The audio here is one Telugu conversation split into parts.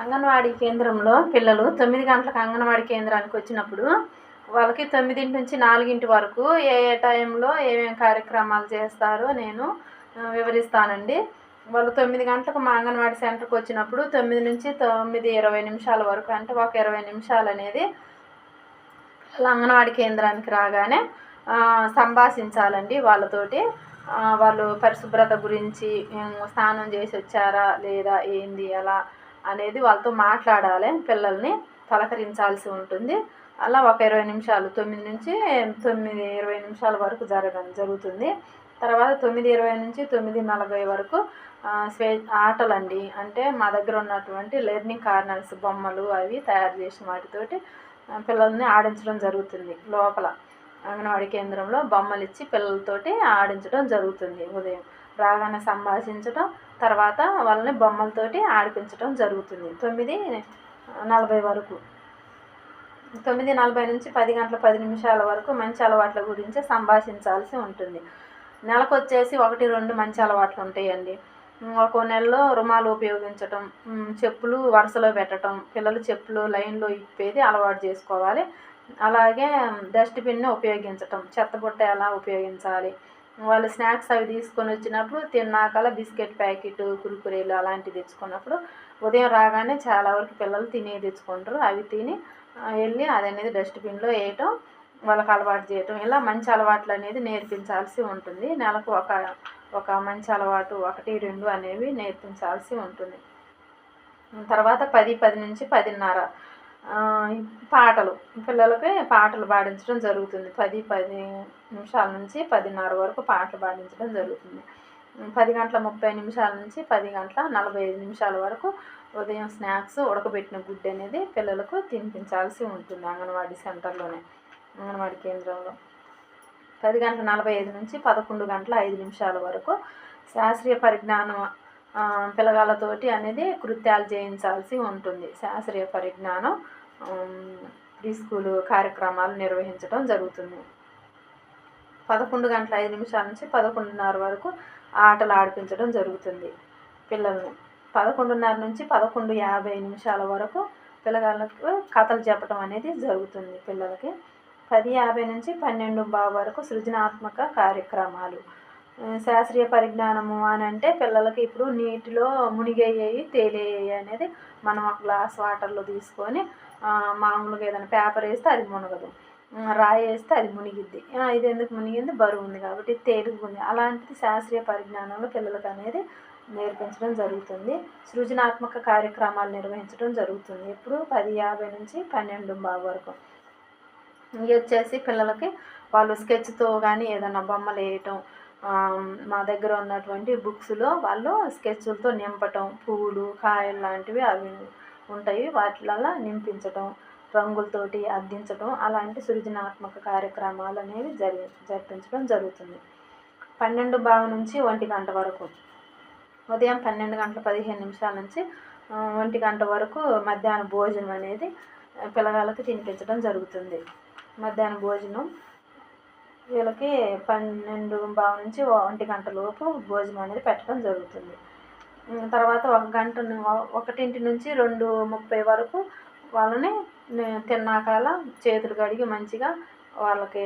అంగన్వాడీ కేంద్రంలో పిల్లలు తొమ్మిది గంటలకు అంగన్వాడీ కేంద్రానికి వచ్చినప్పుడు వాళ్ళకి తొమ్మిదింటి నుంచి నాలుగింటి వరకు ఏ ఏ టైంలో ఏమేమి కార్యక్రమాలు చేస్తారో నేను వివరిస్తానండి. వాళ్ళు తొమ్మిది గంటలకు మా అంగన్వాడీ సెంటర్కి వచ్చినప్పుడు తొమ్మిది నుంచి తొమ్మిది ఇరవై నిమిషాల వరకు అంటే ఒక ఇరవై నిమిషాలు అనేది వాళ్ళ అంగన్వాడీ కేంద్రానికి రాగానే సంభాషించాలండి వాళ్ళతోటి. వాళ్ళు పరిశుభ్రత గురించి స్నానం చేసి వచ్చారా లేదా ఏంది అలా అనేది వాళ్ళతో మాట్లాడాలి పిల్లల్ని పలకరించాల్సి ఉంటుంది. అలా ఒక ఇరవై నిమిషాలు తొమ్మిది నుంచి తొమ్మిది ఇరవై నిమిషాల వరకు జరగడం జరుగుతుంది. తర్వాత తొమ్మిది ఇరవై నుంచి తొమ్మిది నలభై వరకు స్వే ఆటలండి. అంటే మా దగ్గర ఉన్నటువంటి లెర్నింగ్ కార్నర్స్ బొమ్మలు అవి తయారు చేసిన వాటితోటి పిల్లల్ని ఆడించడం జరుగుతుంది లోపల. అంగన్వాడీ కేంద్రంలో బొమ్మలు ఇచ్చి పిల్లలతోటి ఆడించడం జరుగుతుంది ఉదయం. రాగానే సంభాషించడం తర్వాత వాళ్ళని బొమ్మలతోటి ఆడిపించడం జరుగుతుంది. తొమ్మిది నలభై వరకు. తొమ్మిది నలభై నుంచి పది గంటల పది నిమిషాల వరకు మంచి అలవాట్ల గురించి సంభాషించాల్సి ఉంటుంది. నెలకు వచ్చేసి ఒకటి రెండు మంచి అలవాట్లు ఉంటాయండి. ఒక ఒక్కో నెలలో రుమాలు ఉపయోగించటం చెప్పులు వరుసలో పెట్టడం పిల్లలు చెప్పులు లైన్లో ఇప్పేది అలవాటు చేసుకోవాలి. అలాగే డస్ట్బిన్ను ఉపయోగించటం చెత్తబుట్ట ఎలా ఉపయోగించాలి వాళ్ళు స్నాక్స్ అవి తీసుకొని వచ్చినప్పుడు తిన్నాకల బిస్కెట్ ప్యాకెట్ కురుకురేలు అలాంటివి తెచ్చుకున్నప్పుడు ఉదయం రాగానే చాలా వరకు పిల్లలు తినే తెచ్చుకుంటారు. అవి తిని వెళ్ళి అది అనేది డస్ట్బిన్లో వేయటం వాళ్ళకి అలవాటు చేయటం. ఇలా మంచి అలవాట్లు అనేది నేర్పించాల్సి ఉంటుంది. నెలకు ఒక ఒక మంచి అలవాటు ఒకటి రెండు అనేవి నేర్పించాల్సి ఉంటుంది. తర్వాత పది పది నుంచి పదిన్నర పాటలు. పిల్లలకి పాటలు పాడించడం జరుగుతుంది. పది పది నిమిషాల నుంచి పదిన్నర వరకు పాటలు పాడించడం జరుగుతుంది. పది గంటల ముప్పై నిమిషాల నుంచి పది గంటల నలభై ఐదు నిమిషాల వరకు ఉదయం స్నాక్స్ ఉడకబెట్టిన గుడ్డు అనేది పిల్లలకు తినిపించాల్సి ఉంటుంది అంగన్వాడీ సెంటర్లోనే అంగన్వాడీ కేంద్రంలో. పది గంటల నలభై ఐదు నుంచి పదకొండు గంటల ఐదు నిమిషాల వరకు శాస్త్రీయ పరిజ్ఞానం పిల్లగాళ్ళతోటి అనేది కృత్యాలు చేయించాల్సి ఉంటుంది. శాస్త్రీయ పరిజ్ఞానం ప్రీ స్కూల్ కార్యక్రమాలు నిర్వహించడం జరుగుతుంది. పదకొండు గంటల ఐదు నిమిషాల నుంచి పదకొండున్నర వరకు ఆటలు ఆడిపించడం జరుగుతుంది పిల్లల్ని. పదకొండున్నర నుంచి పదకొండు యాభై నిమిషాల వరకు పిల్లగాళ్ళకు కథలు చెప్పడం అనేది జరుగుతుంది పిల్లలకి. పది యాభై నుంచి పన్నెండు బావు వరకు సృజనాత్మక కార్యక్రమాలు. శాస్త్రీయ పరిజ్ఞానము అని అంటే పిల్లలకి ఇప్పుడు నీటిలో మునిగయ్యాయి తేలేవి అనేది మనం ఒక గ్లాస్ వాటర్లో తీసుకొని మామూలుగా ఏదైనా పేపర్ వేస్తే అది మునగదు. రాయి వేస్తే అది మునిగిద్ది. ఇది ఎందుకు మునిగింది? బరువు ఉంది కాబట్టి తేలుగుంది ఉంది. అలాంటిది శాస్త్రీయ పరిజ్ఞానంలో పిల్లలకు అనేది నేర్పించడం జరుగుతుంది. సృజనాత్మక కార్యక్రమాలు నిర్వహించడం జరుగుతుంది. ఎప్పుడు? పది యాభై నుంచి పన్నెండు బాగు వరకు. ఇవి వచ్చేసి పిల్లలకి వాళ్ళు స్కెచ్తో కానీ ఏదైనా బొమ్మలు వేయటం మా దగ్గర ఉన్నటువంటి బుక్స్లో వాళ్ళు స్కెచ్లతో నింపటం పువ్వులు కాయలు లాంటివి అవి ఉంటాయి. వాటిలలో నింపించటం రంగులతోటి అద్దించటం అలాంటి సృజనాత్మక కార్యక్రమాలు అనేవి జరి జరిపించడం జరుగుతుంది. పన్నెండు బావి నుంచి ఒంటి గంట వరకు. ఉదయం పన్నెండు గంటల పదిహేను నిమిషాల నుంచి ఒంటి గంట వరకు మధ్యాహ్న భోజనం అనేది పిల్లగాళ్ళకి తినిపించడం జరుగుతుంది. మధ్యాహ్న భోజనం వీళ్ళకి పన్నెండు బావు నుంచి ఒంటి గంట లోపు భోజనం అనేది పెట్టడం జరుగుతుంది. తర్వాత ఒక గంట ఒకటింటి నుంచి రెండు ముప్పై వరకు వాళ్ళని తిన్నాకాల చేతులు కడిగి మంచిగా వాళ్ళకి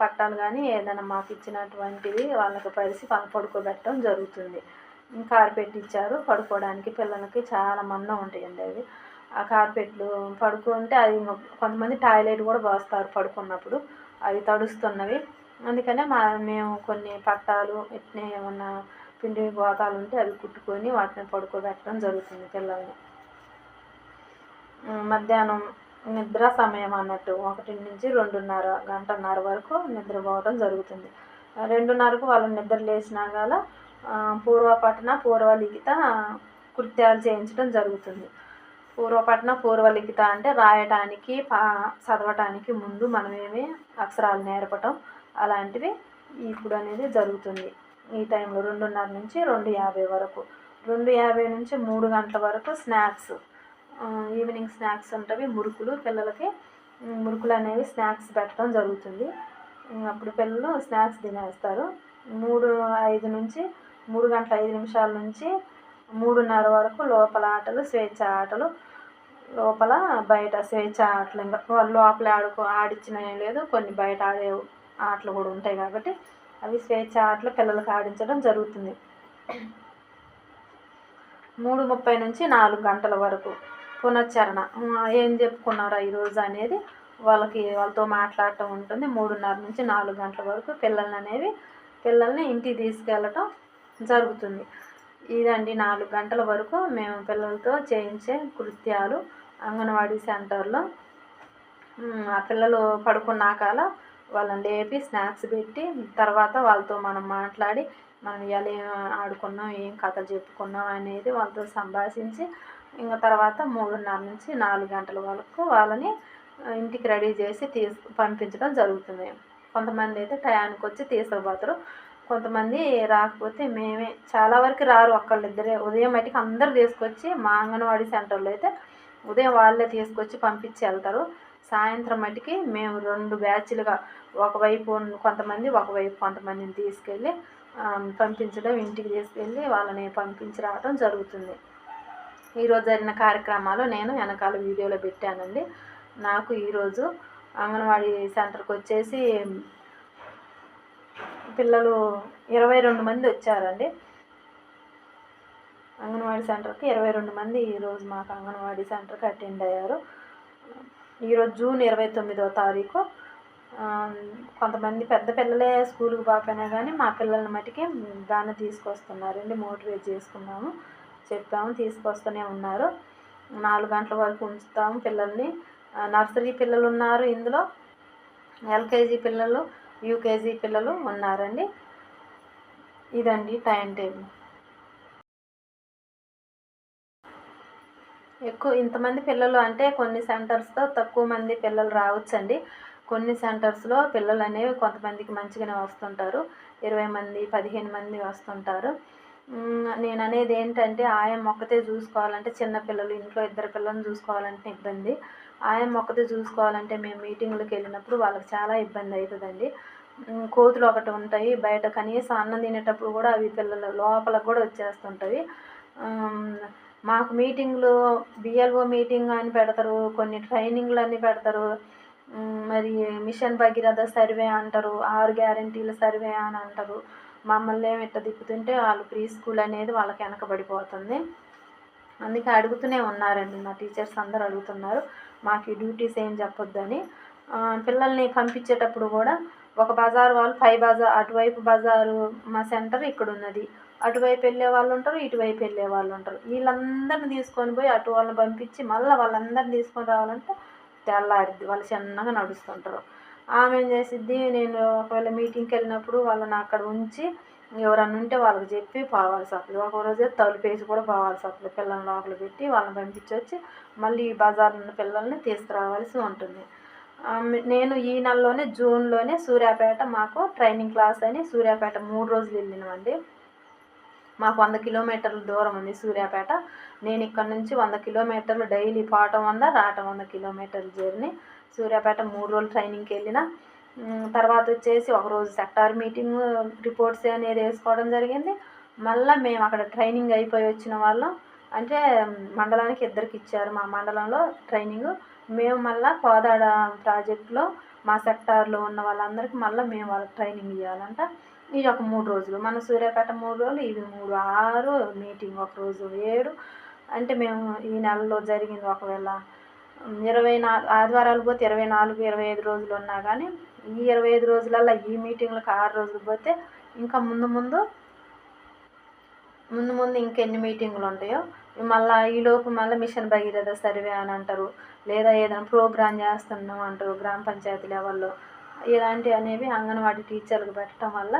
పట్టాలు కానీ ఏదైనా మాకు ఇచ్చినటువంటివి వాళ్ళకి పరిసి వాళ్ళు పడుకోబెట్టడం జరుగుతుంది. కార్పెట్ ఇచ్చారు పడుకోవడానికి పిల్లలకి చాలా మందం ఉంటాయండి అవి. ఆ కార్పెట్లు పడుకుంటే అది కొంతమంది టాయిలెట్ కూడా పోస్తారు పడుకున్నప్పుడు. అవి తడుస్తున్నవి. అందుకనే మా మేము కొన్ని పట్టాలు ఇట్నే ఏమన్నా పిండి గోతాలు ఉంటే అవి కుట్టుకొని వాటిని పడుకోబెట్టడం జరుగుతుంది పిల్లల్ని మధ్యాహ్నం నిద్ర సమయం అన్నట్టు ఒకటి నుంచి రెండున్నర గంటన్నర వరకు నిద్రపోవడం జరుగుతుంది. రెండున్నరకు వాళ్ళు నిద్ర లేచినా గల ఆ, పూర్వలిఖిత కృత్యాలు చేయించడం జరుగుతుంది. పూర్వపట్న పూర్వలిఖిత అంటే రాయటానికి పా చదవటానికి ముందు మనమేమి అక్షరాలు నేర్పటం అలాంటివి ఇప్పుడు అనేది జరుగుతుంది. ఈ టైంలో రెండున్నర నుంచి రెండు యాభై వరకు. రెండు యాభై నుంచి మూడు గంటల వరకు స్నాక్స్ ఈవినింగ్ స్నాక్స్ ఉంటవి మురుకులు. పిల్లలకి మురుకులు అనేవి స్నాక్స్ పెట్టడం జరుగుతుంది. అప్పుడు పిల్లలు స్నాక్స్ తినేస్తారు. మూడు ఐదు నుంచి మూడు గంటల ఐదు నిమిషాల నుంచి మూడున్నర వరకు లోపల ఆటలు స్వేచ్ఛ ఆటలు లోపల బయట స్వేచ్ఛ ఆటలు ఇంకా. వాళ్ళు లోపల ఆడుకో ఆడించినవి లేదు కొన్ని బయట ఆడే ఆటలు కూడా ఉంటాయి కాబట్టి అవి స్వేచ్ఛ ఆటలు పిల్లలకు ఆడించడం జరుగుతుంది. మూడు ముప్పై నుంచి నాలుగు గంటల వరకు పునశ్చరణ. ఏం చెప్పుకున్నారా ఈరోజు అనేది? వాళ్ళకి వాళ్ళతో మాట్లాడటం ఉంటుంది. మూడున్నర నుంచి నాలుగు గంటల వరకు పిల్లల్ని అనేవి పిల్లల్ని ఇంటికి తీసుకెళ్ళటం జరుగుతుంది. ఇదండి నాలుగు గంటల వరకు మేము పిల్లలతో చేయించే కృత్యాలు అంగన్వాడీ సెంటర్లో. ఆ పిల్లలు పడుకున్నాకాల వాళ్ళని లేపి స్నాక్స్ పెట్టి తర్వాత వాళ్ళతో మనం మాట్లాడి మనం ఇవాళ ఏం ఆడుకున్నాం ఏం కథలు చెప్పుకున్నాం అనేది వాళ్ళతో సంభాషించి ఇంకా తర్వాత మూడున్నర నుంచి నాలుగు గంటల వరకు వాళ్ళని ఇంటికి రెడీ చేసి తీసు పంపించడం జరుగుతుంది. కొంతమంది అయితే టయానికి వచ్చి తీసుకుపోతారు కొంతమంది రాకపోతే మేమే చాలా వరకు రారు ఒకళ్ళిద్దరే ఉదయం మటుకు అందరు తీసుకొచ్చి మా అంగన్వాడీ సెంటర్లో అయితే ఉదయం వాళ్ళే తీసుకొచ్చి పంపించి వెళ్తారు. సాయంత్రం మటుకి మేము రెండు బ్యాచ్లుగా ఒకవైపు కొంతమంది ఒకవైపు కొంతమందిని తీసుకెళ్ళి పంపించడం ఇంటికి తీసుకెళ్ళి వాళ్ళని పంపించి రావడం జరుగుతుంది. ఈరోజు జరిగిన కార్యక్రమాలు నేను వెనకాల వీడియోలో పెట్టానండి. నాకు ఈరోజు అంగన్వాడీ సెంటర్కి వచ్చేసి పిల్లలు ఇరవై రెండు మంది వచ్చారండి. అంగన్వాడీ సెంటర్కి ఇరవై రెండు మంది ఈరోజు మాకు అంగన్వాడీ సెంటర్కి అటెండ్ అయ్యారు. ఈరోజు జూన్ ఇరవై తొమ్మిదో తారీఖు. కొంతమంది పెద్ద పిల్లలే స్కూల్కి పోకపోయినా కానీ మా పిల్లల్ని మటుకి దాన్ని తీసుకొస్తున్నారండి. మోటివేట్ చేసుకున్నాము. చెప్పాము తీసుకొస్తూనే ఉన్నారు. నాలుగు గంటల వరకు ఉంచుతాము పిల్లల్ని. నర్సరీ పిల్లలు ఉన్నారు ఇందులో. ఎల్కేజీ పిల్లలు యూకేజీ పిల్లలు ఉన్నారండి. ఇదండి టైం టేబుల్. ఎక్కువ ఇంతమంది పిల్లలు అంటే కొన్ని సెంటర్స్తో తక్కువ మంది పిల్లలు రావచ్చండి. కొన్ని సెంటర్స్లో పిల్లలు అనేవి కొంతమందికి మంచిగానే వస్తుంటారు. ఇరవై మంది పదిహేను మంది వస్తుంటారు. నేను అనేది ఏంటంటే ఆయా మొక్కతే చూసుకోవాలంటే చిన్నపిల్లలు ఇంట్లో ఇద్దరు పిల్లల్ని చూసుకోవాలంటే ఇబ్బంది. ఆయమ్మ ఒక్కతే చూసుకోవాలంటే మేము మీటింగ్లకు వెళ్ళినప్పుడు వాళ్ళకి చాలా ఇబ్బంది అవుతుందండి. కోతులు ఒకటి ఉంటాయి బయట కనీసం అన్నం తినేటప్పుడు కూడా అవి పిల్లలు లోపలకు కూడా వచ్చేస్తుంటాయి. మాకు మీటింగ్లు బిఎల్ఓ మీటింగ్ అని పెడతారు కొన్ని ట్రైనింగ్లు అని పెడతారు. మరి మిషన్ భగీరథ సర్వే అంటారు ఆరు గ్యారంటీల సర్వే అని అంటారు. మమ్మల్ని ఏమి ఇట్ట తిప్పుతుంటే వాళ్ళు ప్రీ స్కూల్ అనేది వాళ్ళకి వెనకబడిపోతుంది. అందుకే అడుగుతూనే ఉన్నారండి. మా టీచర్స్ అందరూ అడుగుతున్నారు. మాకు డ్యూటీస్ ఏం చెప్పొద్దని. పిల్లల్ని పంపించేటప్పుడు కూడా ఒక బజార్ వాళ్ళు పై బజార్ అటువైపు బజారు మా సెంటర్ ఇక్కడ ఉన్నది అటువైపు వెళ్ళే వాళ్ళు ఉంటారు ఇటువైపు వెళ్ళే వాళ్ళు ఉంటారు. వీళ్ళందరిని తీసుకొని పోయి అటు వాళ్ళని పంపించి మళ్ళీ వాళ్ళందరిని తీసుకొని రావాలంటే తెల్లారిద్ది. వాళ్ళు చిన్నగా నడుస్తుంటారు. ఆమె ఏం చేసిద్ది నేను ఒకవేళ మీటింగ్కి వెళ్ళినప్పుడు వాళ్ళని అక్కడ ఉంచి ఎవరన్నా ఉంటే వాళ్ళకి చెప్పి పోవాలి వస్తుంది ఒక రోజే తలుపేసి కూడా పోవాల్సి వస్తుంది పిల్లల్ని లోపల పెట్టి వాళ్ళని పంపించి వచ్చి మళ్ళీ బజార్ ఉన్న పిల్లల్ని తీసుకురావాల్సి ఉంటుంది. నేను ఈ నెలలోనే జూన్లోనే సూర్యాపేట మాకు ట్రైనింగ్ క్లాస్ అని సూర్యాపేట మూడు రోజులు వెళ్ళినామండి. మాకు వంద కిలోమీటర్ల దూరం ఉంది సూర్యాపేట. నేను ఇక్కడ నుంచి వంద కిలోమీటర్లు డైలీ పోవటం వంద రావటం వంద కిలోమీటర్ల జర్నీ. సూర్యాపేట మూడు రోజులు ట్రైనింగ్కి వెళ్ళిన. తర్వాత వచ్చేసి ఒకరోజు సెక్టార్ మీటింగ్ రిపోర్ట్స్ అనేది వేసుకోవడం జరిగింది. మళ్ళీ మేము అక్కడ ట్రైనింగ్ అయిపోయి వచ్చిన వాళ్ళం. అంటే మండలానికి ఇద్దరికి ఇచ్చారు మా మండలంలో ట్రైనింగ్. మేము మళ్ళీ కోదాడ ప్రాజెక్టులో మా సెక్టార్లో ఉన్న వాళ్ళందరికీ మళ్ళీ మేము వాళ్ళకి ట్రైనింగ్ ఇవ్వాలంట ఇది ఒక మూడు రోజులు. మన సూర్యాపేట మూడు రోజులు ఇవి మూడు ఆరు మీటింగ్ ఒక రోజు ఏడు. అంటే మేము ఈ నెలలో జరిగింది ఒకవేళ ఇరవై నాలుగు ఆదివారాలు పోతే ఇరవై నాలుగు ఇరవై ఐదు రోజులు ఉన్నా కానీ ఈ ఇరవై ఐదు రోజులల్లో ఈ మీటింగ్లకు ఆరు రోజులు పోతే ఇంకా ముందు ముందు ముందు ముందు ఇంకెన్ని మీటింగ్లు ఉంటాయో మళ్ళీ ఈలోపు మళ్ళీ మిషన్ భగీరథ సర్వే అని అంటారు. లేదా ఏదైనా ప్రోగ్రామ్ చేస్తున్నాం అంటారు గ్రామ పంచాయతీ లెవెల్లో. ఇలాంటివి అనేవి అంగన్వాడీ టీచర్లకు పెట్టడం వల్ల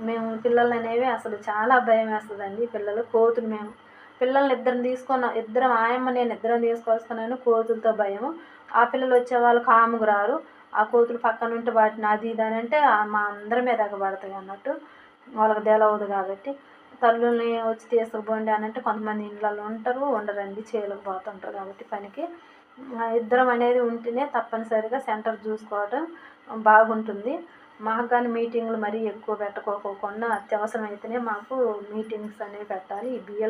మేము పిల్లలు అనేవి అసలు చాలా భయం వేస్తుందండి. పిల్లలు కోతులు మేము పిల్లల్ని ఇద్దరిని తీసుకొని ఇద్దరం ఆయమ్మ నేను ఇద్దరం తీసుకొస్తున్నాను కోతులతో భయము. ఆ పిల్లలు వచ్చే వాళ్ళు కాముకు రారు. ఆ కోతులు పక్కన ఉంటే వాటిని అది ఇది అని అంటే మా అందరి మీద ఎగబడతాయి అన్నట్టు. వాళ్ళకి తెలవదు కాబట్టి. తల్లుల్ని వచ్చి తీసుకుపోండి అని అంటే కొంతమంది ఇండ్లలో ఉంటారు ఉండరండి చేలకు పోతుంటారు కాబట్టి పనికి. ఇద్దరం అనేది ఉంటేనే తప్పనిసరిగా సెంటర్ చూసుకోవడం బాగుంటుంది. మాకు కానీ మీటింగ్లు మరీ ఎక్కువ పెట్టుకోకుండా అత్యవసరం అయితేనే మాకు మీటింగ్స్ అనేవి పెట్టాలి. ఈ బిఎల్